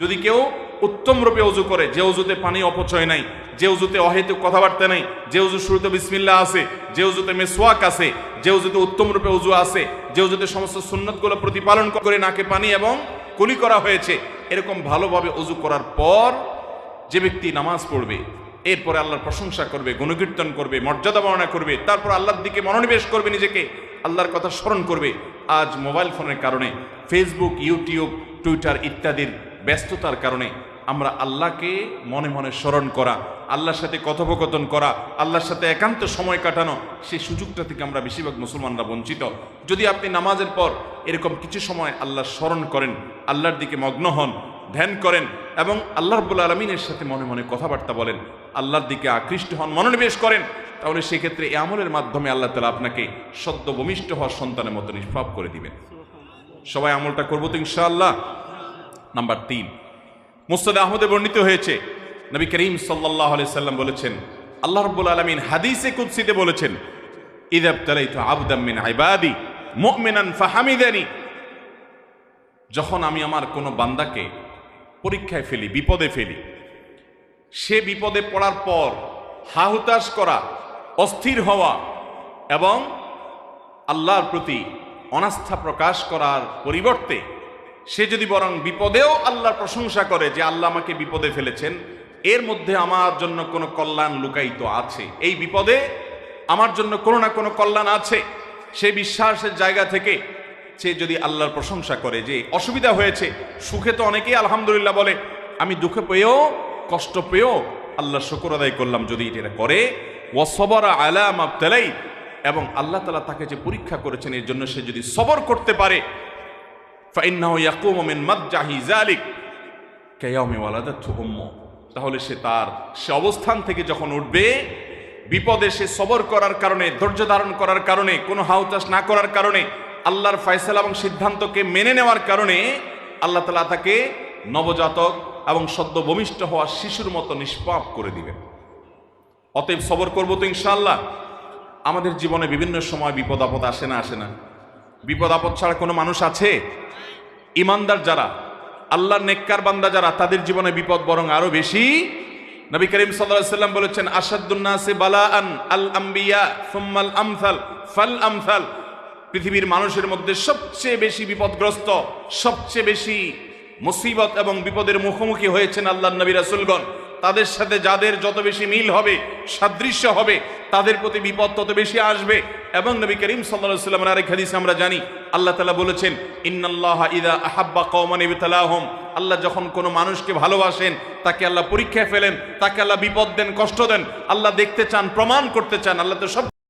যদি কেউ উত্তম রূপে অজু করে, যে অজুতে পানি অপচয় নাই, যে অজুতে অহেতুক কথাবার্তা নাই, যে অজু শুরুতে বিসমিল্লা আছে, যে অজুতে মেসোয়াক আছে, যে অজুতে উত্তম রূপে অজু আছে, যে অজুতে সমস্ত সুন্নতগুলো প্রতিপালন করে নাকে পানি এবং কুলি করা হয়েছে, এরকম ভালোভাবে অজু করার পর যে ব্যক্তি নামাজ পড়বে, এরপরে আল্লাহর প্রশংসা করবে, গুণকীর্তন করবে, মর্যাদা বর্ণনা করবে, তারপর আল্লাহর দিকে মনোনিবেশ করবে নিজেকে, আল্লাহর কথা স্মরণ করবে, আজ মোবাইল ফোনের কারণে ফেসবুক ইউটিউব টুইটার ইত্যাদির ব্যস্ততার কারণে আমরা আল্লাহকে মনে মনে স্মরণ করা, আল্লাহর সাথে কথোপকথন করা, আল্লাহর সাথে একান্ত সময় কাটানো, সেই সুযোগটা থেকে আমরা বেশিরভাগ মুসলমানরা বঞ্চিত। যদি আপনি নামাজের পর এরকম কিছু সময় আল্লাহ স্মরণ করেন, আল্লাহর দিকে মগ্ন হন, ধ্যান করেন এবং আল্লাহ রব্বুল আলমিনের সাথে মনে মনে কথাবার্তা বলেন, আল্লাহর দিকে আকৃষ্ট হন, মনোনিবেশ করেন, তাহলে সেক্ষেত্রে এই আমলের মাধ্যমে আল্লাহ তালা আপনাকে সদ্য ভূমিষ্ঠ হওয়ার সন্তানের মতো নিষ্পাপ করে দিবেন। সবাই আমলটা করব তো ইনশাআল্লাহ। নাম্বার তিন। মুস্তাদ আহমদে বর্ণিত হয়েছে, নবী করিম সাল্লাহ সাল্লাম বলেছেন, আল্লাহ রব্বুল আলমিন হাদিসে কুৎসিতে বলেছেন ফাহামিদানি। যখন আমি আমার কোনো বান্দাকে পরীক্ষায় ফেলি, বিপদে ফেলি, সে বিপদে পড়ার পর হাহুতাশ করা, অস্থির হওয়া এবং আল্লাহর প্রতি অনাস্থা প্রকাশ করার পরিবর্তে সে যদি বরং বিপদেও আল্লাহর প্রশংসা করে যে আল্লাহ আমাকে বিপদে ফেলেছেন, এর মধ্যে আমার জন্য কোনো কল্যাণ লুকায়িত আছে। এই বিপদে আমার জন্য কোনো না কোনো কল্যাণ আছে। সে বিশ্বাসের জায়গা থেকে সে যদি আল্লাহর প্রশংসা করে যে অসুবিধা হয়েছে, সুখে তো অনেকেই আলহামদুলিল্লাহ বলে, আমি দুঃখে পেয়েও, কষ্ট পেয়েও আল্লাহ শুকর আদায় করলাম যদি এটা করে। ও ওয়াসবরা আলাম আবতালাই এবং আল্লাহ তালা তাকে যে পরীক্ষা করেছেন, এর জন্য সে যদি সবর করতে পারে ফাইন্নাহু তাহলে সে তার, সে অবস্থান থেকে যখন উঠবে, বিপদে সে সবর করার কারণে, ধৈর্য ধারণ করার কারণে, কোনো হাউতাস না করার কারণে, আল্লাহর ফয়সালা এবং সিদ্ধান্তকে মেনে নেওয়ার কারণে, আল্লাহ তালা তাকে নবজাতক এবং সদ্য ভূমিষ্ঠ হওয়া শিশুর মতো নিষ্পাপ করে দিবেন। অতএব সবর করব তো ইনশাআল্লাহ। আমাদের জীবনে বিভিন্ন সময় বিপদ আপদ আসে না আসে না। বিপদ আপদ ছাড়া কোনো মানুষ আছে? ইমানদার যারা, আল্লাহর নেককার বান্দা যারা, তাদের জীবনে বিপদ বরং আরও বেশি। নবী করিম সাল্লাম বলেছেন আসাদুন্নাসে বালাআন আল আম্বিয়া সুম্মাল আমসাল ফাল আমসাল। পৃথিবীর মানুষের মধ্যে সবচেয়ে বেশি বিপদগ্রস্ত, সবচেয়ে বেশি মুসিবত এবং বিপদের মুখোমুখি হয়েছেন আল্লাহ নবী রাসূলগণ। তাদের সাথে যাদের যত বেশি মিল হবে, সাদৃশ্য হবে, তাদের প্রতি বিপদ তত বেশি আসবে। এবং নবী করিম সাল্লাল্লাহু সাল্লামের আরেক হাদিস আমরা জানি আল্লাহ তালা বলেছেন, ইন্নাল্লাহ ইদা আহাব্বা ইবতালাহুম। আল্লাহ যখন কোনো মানুষকে ভালোবাসেন, তাকে আল্লাহ পরীক্ষায় ফেলেন, তাকে আল্লাহ বিপদ দেন, কষ্ট দেন, আল্লাহ দেখতে চান, প্রমাণ করতে চান, আল্লাহ তো সব